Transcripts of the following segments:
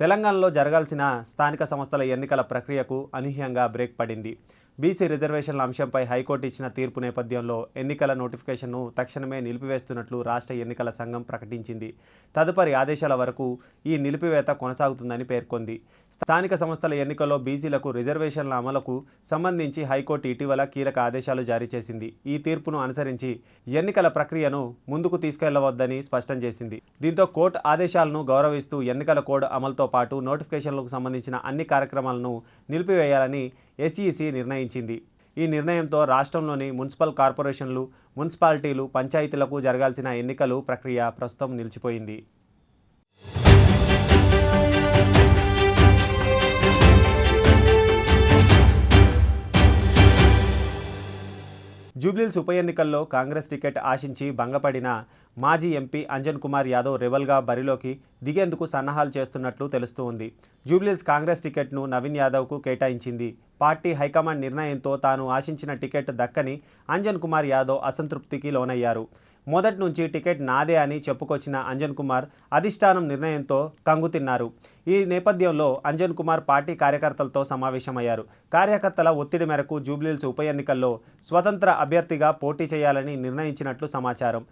తెలంగాణలో జరగాల్సిన స్థానిక సంస్థల ఎన్నికల ప్రక్రియకు అనూహ్యంగా బ్రేక్ పడింది. బీసీ రిజర్వేషన్ల అంశంపై హైకోర్టు ఇచ్చిన తీర్పు నేపథ్యంలో ఎన్నికల నోటిఫికేషన్ను తక్షణమే నిలిపివేస్తున్నట్లు రాష్ట్ర ఎన్నికల సంఘం ప్రకటించింది. తదుపరి ఆదేశాల వరకు ఈ నిలిపివేత కొనసాగుతుందని పేర్కొంది. స్థానిక సంస్థల ఎన్నికల్లో బీసీలకు రిజర్వేషన్ల అమలుకు సంబంధించి హైకోర్టు ఇటీవల కీలక ఆదేశాలు జారీ చేసింది. ఈ తీర్పును అనుసరించి ఎన్నికల ప్రక్రియను ముందుకు తీసుకెళ్ళవద్దని స్పష్టం చేసింది. దీంతో కోర్టు ఆదేశాలను గౌరవిస్తూ ఎన్నికల కోడ్ అమలుతో పాటు నోటిఫికేషన్లకు సంబంధించిన అన్ని కార్యక్రమాలను నిలిపివేయాలని ఎస్ఈసి నిర్ణయించింది. ఈ నిర్ణయంతో రాష్ట్రంలోని మున్సిపల్ కార్పొరేషన్లు మున్సిపాలిటీలు పంచాయతీలకు జరగాల్సిన ఎన్నికలు ప్రక్రియ ప్రస్తుతం నిలిచిపోయింది. జూబ్లీల్స్ ఉప ఎన్నికల్లో కాంగ్రెస్ టికెట్ ఆశించి భంగపడిన మాజీ ఎంపీ అంజన్ కుమార్ యాదవ్ రెబల్గా బరిలోకి దిగేందుకు సన్నాహాలు చేస్తున్నట్లు తెలుస్తూ ఉంది. జూబ్లీల్స్ కాంగ్రెస్ టికెట్ను నవీన్ యాదవ్కు కేటాయించింది. పార్టీ హైకమాండ్ నిర్ణయంతో తాను ఆశించిన టికెట్ దక్కని అంజన్ కుమార్ యాదవ్ అసంతృప్తికి లోనయ్యారు. మొదటి నుంచి టికెట్ నాదే అని చెప్పుకొచ్చిన అంజన్ కుమార్ అధిష్టానం నిర్ణయంతో కంగుతిన్నారు ఈ నేపథ్యంలో అంజన్ కుమార్ పార్టీ కార్యకర్తలతో సమావేశమయ్యారు. కార్యకర్తల ఒత్తిడి మేరకు జూబ్లీల్స్ ఉప ఎన్నికల్లో స్వతంత్ర అభ్యర్థిగా పోటీ చేయాలని నిర్ణయించినట్లు సమాచారం.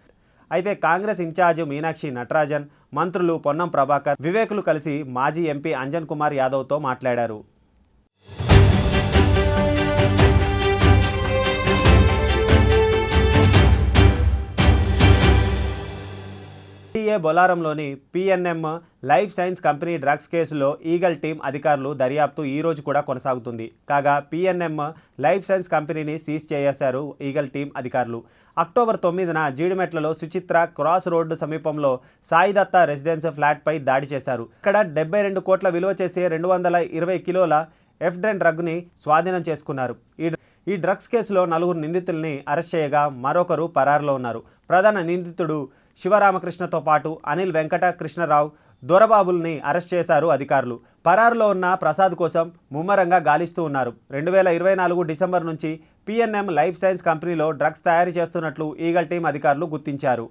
అయితే కాంగ్రెస్ ఇన్ఛార్జ్ మీనాక్షి నటరాజన్ మంత్రులు పొన్నం ప్రభాకర్ వివేకులు కలిసి మాజీ ఎంపీ అంజన్ కుమార్ యాదవ్తో మాట్లాడారు. టీఏ బొలారంలోని PNM life science company drugs కేసులో ఈగల్ టీం అధికారులు దర్యాప్తు ఈ రోజు కూడా కొనసాగుతుంది. కాగా పిఎన్ఎం లైఫ్ సైన్స్ కంపెనీని సీజ్ చేశారు ఈగల్ టీం అధికారులు. అక్టోబర్ తొమ్మిదిన జీడిమెట్లలో సుచిత్ర క్రాస్ రోడ్డు సమీపంలో సాయిదత్త రెసిడెన్స్ ఫ్లాట్పై దాడి చేశారు. ఇక్కడ డెబ్బై రెండు కోట్ల విలువ చేసే రెండు వందల ఇరవై కిలోల ఎఫ్డెన్ డ్రగ్ని స్వాధీనం చేసుకున్నారు. ఈ ఈ డ్రగ్స్ కేసులో నలుగురు నిందితుల్ని అరెస్ట్ చేయగా మరొకరు పరారులో ఉన్నారు. ప్రధాన నిందితుడు శివరామకృష్ణతో పాటు అనిల్ వెంకట కృష్ణరావు దొరబాబుల్ని అరెస్ట్ చేశారు అధికారులు. పరారులో ఉన్న ప్రసాద్ కోసం ముమ్మరంగా గాలిస్తూ ఉన్నారు. రెండు వేల ఇరవై నాలుగు డిసెంబర్ నుంచి పిఎన్ఎం లైఫ్ సైన్స్ కంపెనీలో డ్రగ్స్ తయారు చేస్తున్నట్లు ఈగల్ టీం అధికారులు గుర్తించారు.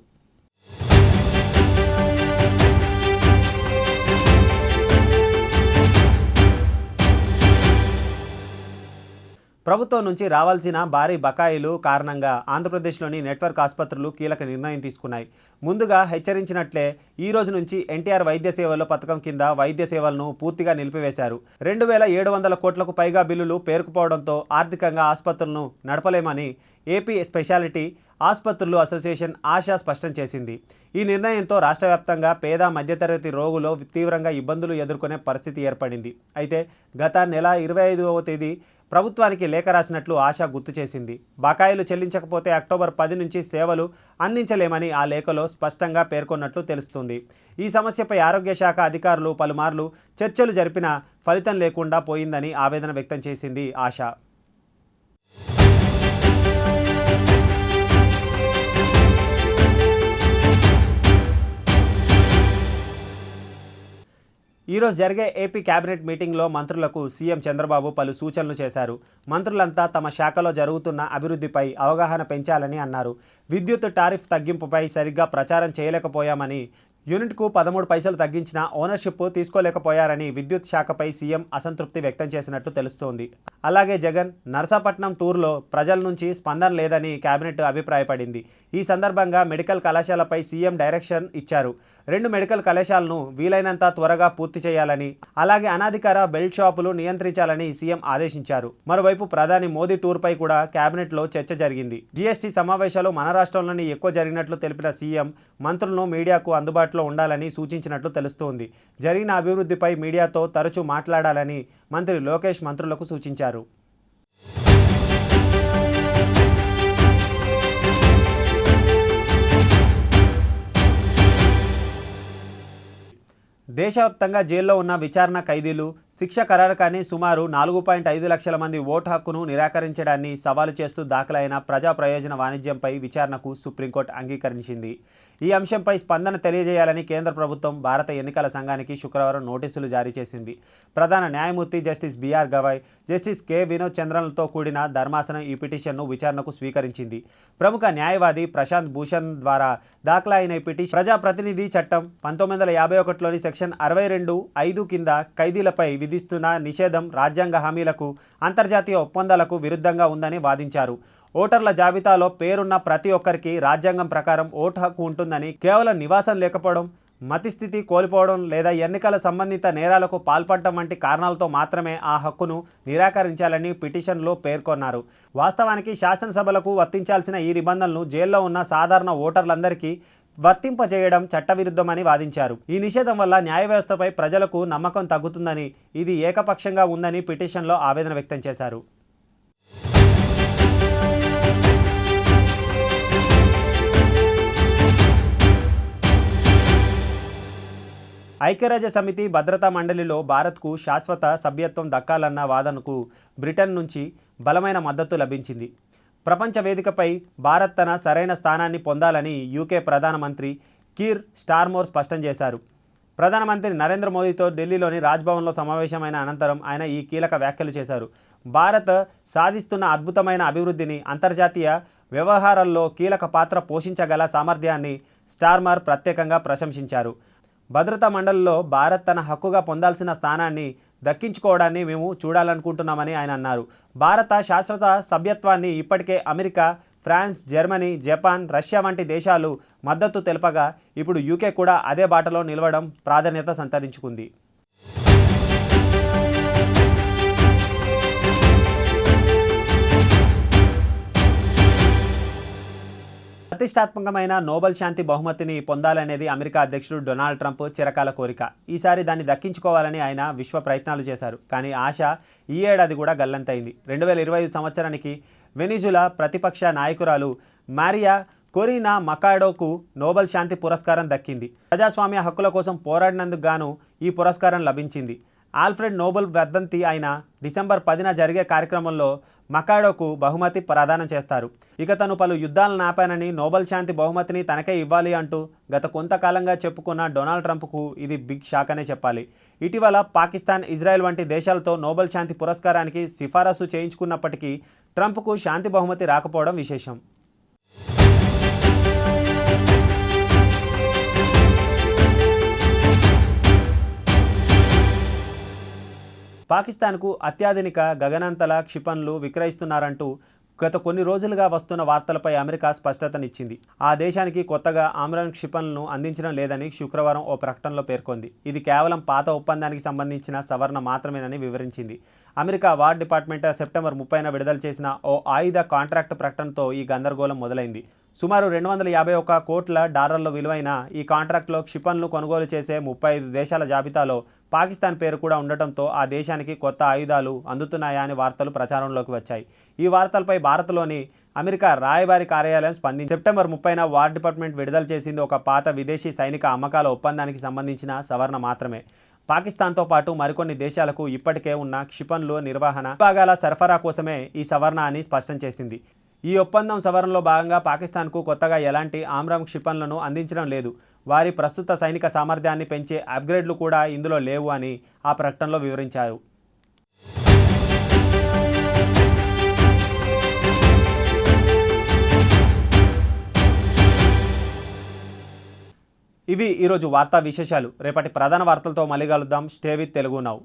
ప్రభుత్వం నుంచి రావాల్సిన భారీ బకాయిలు కారణంగా ఆంధ్రప్రదేశ్లోని నెట్వర్క్ ఆసుపత్రులు కీలక నిర్ణయం తీసుకున్నాయి. ముందుగా హెచ్చరించినట్లే ఈ రోజు నుంచి ఎన్టీఆర్ వైద్య సేవల పథకం కింద వైద్య సేవలను పూర్తిగా నిలిపివేశారు. రెండు వేల ఏడు వందల కోట్లకు పైగా బిల్లులు పేరుకుపోవడంతో ఆర్థికంగా ఆసుపత్రులను నడపలేమని ఏపీ స్పెషాలిటీ ఆసుపత్రులు అసోసియేషన్ ఆశా స్పష్టం చేసింది. ఈ నిర్ణయంతో రాష్ట్ర వ్యాప్తంగా పేద మధ్యతరగతి రోగులు తీవ్రంగా ఇబ్బందులు ఎదుర్కొనే పరిస్థితి ఏర్పడింది. అయితే గత నెల ఇరవై ఐదవ తేదీ ప్రభుత్వానికి లేఖ రాసినట్లు ఆశ గుర్తు చేసింది. బకాయిలు చెల్లించకపోతే అక్టోబర్ పది నుంచి సేవలు అందించలేమని ఆ లేఖలో స్పష్టంగా పేర్కొన్నట్లు తెలుస్తుంది. ఈ సమస్యపై ఆరోగ్య శాఖ అధికారులు పలుమార్లు చర్చలు జరిపినా ఫలితం లేకుండా పోయిందని ఆవేదన వ్యక్తం చేసింది ఆశ. ఈరోజు జరిగే ఏపీ కేబినెట్ మీటింగ్లో మంత్రులకు సీఎం చంద్రబాబు పలు సూచనలు చేశారు. మంత్రులంతా తమ శాఖలో జరుగుతున్న అభివృద్ధిపై అవగాహన పెంచాలని అన్నారు. విద్యుత్ టారిఫ్ తగ్గింపుపై సరిగ్గా ప్రచారం చేయలేకపోయామని యూనిట్కు పదమూడు పైసలు తగ్గించిన ఓనర్షిప్ తీసుకోలేకపోయారని విద్యుత్ శాఖపై సీఎం అసంతృప్తి వ్యక్తం చేసినట్టు తెలుస్తోంది. అలాగే జగన్ నర్సాపట్నం టూర్లో ప్రజల నుంచి స్పందన లేదని కేబినెట్ అభిప్రాయపడింది. ఈ సందర్భంగా మెడికల్ కళాశాలపై సీఎం డైరెక్షన్ ఇచ్చారు. రెండు మెడికల్ కళాశాలను వీలైనంత త్వరగా పూర్తి చేయాలని అలాగే అనాధికార బెల్ట్ షాపులు నియంత్రించాలని సీఎం ఆదేశించారు. మరోవైపు ప్రధాని మోదీ టూర్పై కూడా కేబినెట్లో చర్చ జరిగింది. జీఎస్టీ సమావేశాలు మన రాష్ట్రంలోనే ఎక్కువ జరిగినట్లు తెలిపిన సీఎం మంత్రులను మీడియాకు అందుబాటు అందుబాటులో ఉండాలని సూచించినట్లు తెలుస్తోంది. జరిగిన అభివృద్ధిపై మీడియాతో తరచూ మాట్లాడాలని మంత్రి లోకేష్ మంత్రులకు సూచించారు. దేశవ్యాప్తంగా జైల్లో ఉన్న విచారణ ఖైదీలు శిక్ష ఖరారు సుమారు నాలుగు పాయింట్ ఐదు లక్షల మంది ఓటు హక్కును నిరాకరించడాన్ని సవాలు చేస్తూ దాఖలైన ప్రజా ప్రయోజన వాణిజ్యంపై విచారణకు సుప్రీంకోర్టు అంగీకరించింది. ఈ అంశంపై స్పందన తెలియజేయాలని కేంద్ర ప్రభుత్వం భారత ఎన్నికల సంఘానికి శుక్రవారం నోటీసులు జారీ చేసింది. ప్రధాన న్యాయమూర్తి justice BR Gavai justice K. Vinod చంద్రన్లతో కూడిన ధర్మాసనం ఈ పిటిషన్ను విచారణకు స్వీకరించింది. ప్రముఖ న్యాయవాది ప్రశాంత్ భూషణ్ ద్వారా దాఖలైన ఈ పిటిషన్ ప్రజాప్రతినిధి చట్టం పంతొమ్మిది వందల యాభై ఒకటిలోని సెక్షన్ అరవై రెండు ఐదు కింద ఖైదీలపై విధిస్తున్న నిషేధం రాజ్యాంగ హామీలకు అంతర్జాతీయ ఒప్పందాలకు విరుద్ధంగా ఉందని వాదించారు. ఓటర్ల జాబితాలో పేరున్న ప్రతి ఒక్కరికి రాజ్యాంగం ప్రకారం ఓటు హక్కు ఉంటుందని కేవలం నివాసం లేకపోవడం మతిస్థితి కోల్పోవడం లేదా ఎన్నికల సంబంధిత నేరాలకు పాల్పడటం వంటి కారణాలతో మాత్రమే ఆ హక్కును నిరాకరించాలని పిటిషన్లో పేర్కొన్నారు. వాస్తవానికి శాసనసభలకు వర్తించాల్సిన ఈ నిబంధనలు జైల్లో ఉన్న సాధారణ ఓటర్లందరికీ వర్తింపజేయడం చట్టవిరుద్ధమని వాదించారు. ఈ నిషేధం వల్ల న్యాయ వ్యవస్థపై ప్రజలకు నమ్మకం తగ్గుతుందని ఇది ఏకపక్షంగా ఉందని పిటిషన్లో ఆవేదన వ్యక్తం చేశారు. ఐక్యరాజ్య సమితి భద్రతా మండలిలో భారత్కు శాశ్వత సభ్యత్వం దక్కాలన్న వాదనకు బ్రిటన్ నుంచి బలమైన మద్దతు లభించింది. ప్రపంచ వేదికపై భారత్ తన సరైన స్థానాన్ని పొందాలని యూకే ప్రధానమంత్రి కీర్ స్టార్మోర్ స్పష్టం చేశారు. ప్రధానమంత్రి నరేంద్ర మోదీతో ఢిల్లీలోని రాజ్భవన్లో సమావేశమైన అనంతరం ఆయన ఈ కీలక వ్యాఖ్యలు చేశారు. భారత్ సాధిస్తున్న అద్భుతమైన అభివృద్ధిని అంతర్జాతీయ వ్యవహారాల్లో కీలక పాత్ర పోషించగల సామర్థ్యాన్ని స్టార్మర్ ప్రత్యేకంగా ప్రశంసించారు. భద్రతా మండలిలో భారత్ తన హక్కుగా పొందాల్సిన స్థానాన్ని దక్కించుకోవడాన్ని మేము చూడాలనుకుంటున్నామని ఆయన అన్నారు. భారత శాశ్వత సభ్యత్వాన్ని ఇప్పటికే America France Germany Japan Russia వంటి దేశాలు మద్దతు తెలపగా ఇప్పుడు యూకే కూడా అదే బాటలో నిలవడం ప్రాధాన్యత సంతరించుకుంది. ప్రతిష్టాత్మకమైన నోబెల్ శాంతి బహుమతిని పొందాలనేది అమెరికా అధ్యక్షుడు డొనాల్డ్ ట్రంప్ చిరకాల కోరిక. ఈసారి దాన్ని దక్కించుకోవాలని ఆయన విశ్వ ప్రయత్నాలు చేశారు. కానీ ఆశ ఈ ఏడాది కూడా గల్లంతైంది. రెండు వేల ఇరవై ఐదు సంవత్సరానికి వెనిజులా ప్రతిపక్ష నాయకురాలు మారియా కొరీనా మకాడోకు నోబెల్ శాంతి పురస్కారం దక్కింది. ప్రజాస్వామ్య హక్కుల కోసం పోరాడినందుకు గాను ఈ పురస్కారం లభించింది. ఆల్ఫ్రెడ్ నోబెల్ వర్ధంతి అయిన డిసెంబర్ పదిన జరిగే కార్యక్రమంలో మకాడోకు బహుమతి ప్రదానం చేస్తారు. ఇక తను పలు యుద్ధాలను నాపానని నోబెల్ శాంతి బహుమతిని తనకే ఇవ్వాలి అంటూ గత కొంతకాలంగా చెప్పుకున్న డొనాల్డ్ ట్రంప్కు ఇది బిగ్ షాక్ అనే చెప్పాలి. ఇటీవల పాకిస్తాన్ ఇజ్రాయెల్ వంటి దేశాలతో నోబెల్ శాంతి పురస్కారానికి సిఫారసు చేయించుకున్నప్పటికీ ట్రంప్కు శాంతి బహుమతి రాకపోవడం విశేషం. పాకిస్తాన్కు అత్యాధునిక గగనంతల క్షిపణులు విక్రయిస్తున్నారంటూ గత కొన్ని రోజులుగా వస్తున్న వార్తలపై అమెరికా స్పష్టతనిచ్చింది. ఆ దేశానికి కొత్తగా ఆమ్రాన్ క్షిపణులను అందించడం లేదని శుక్రవారం ఓ ప్రకటనలో పేర్కొంది. ఇది కేవలం పాత ఒప్పందానికి సంబంధించిన సవరణ మాత్రమేనని వివరించింది. అమెరికా వార్ డిపార్ట్మెంట్ సెప్టెంబర్ ముప్పైన విడుదల చేసిన ఓ ఆయుధ కాంట్రాక్ట్ ప్రకటనతో ఈ గందరగోళం మొదలైంది. సుమారు రెండు వందల యాభై ఒక్క కోట్ల డాలర్ల విలువైన ఈ కాంట్రాక్ట్లో క్షిపణులు కొనుగోలు చేసే ముప్పై ఐదు దేశాల జాబితాలో పాకిస్తాన్ పేరు కూడా ఉండటంతో ఆ దేశానికి కొత్త ఆయుధాలు అందుతున్నాయా అని వార్తలు ప్రచారంలోకి వచ్చాయి. ఈ వార్తలపై భారత్లోని అమెరికా రాయబారి కార్యాలయం స్పందించి సెప్టెంబర్ ముప్పైన వార్ డిపార్ట్మెంట్ విడుదల చేసింది ఒక పాత విదేశీ సైనిక అమ్మకాల ఒప్పందానికి సంబంధించిన సవరణ మాత్రమే. పాకిస్తాన్తో పాటు మరికొన్ని దేశాలకు ఇప్పటికే ఉన్న క్షిపణులు నిర్వహణ విభాగాల సరఫరా కోసమే ఈ సవరణ అని స్పష్టం చేసింది. ఈ ఒప్పందం సవరణలో భాగంగా పాకిస్తాన్కు కొత్తగా ఎలాంటి ఆమ్రం క్షిపణులను అందించడం లేదు. వారి ప్రస్తుత సైనిక సామర్థ్యాన్ని పెంచే అప్గ్రేడ్లు కూడా ఇందులో లేవు అని ఆ ప్రకటనలో వివరించారు. ఇవి ఈరోజు వార్తా విశేషాలు. రేపటి ప్రధాన వార్తలతో మళ్ళీ కలుద్దాం. Stay with Telugu now.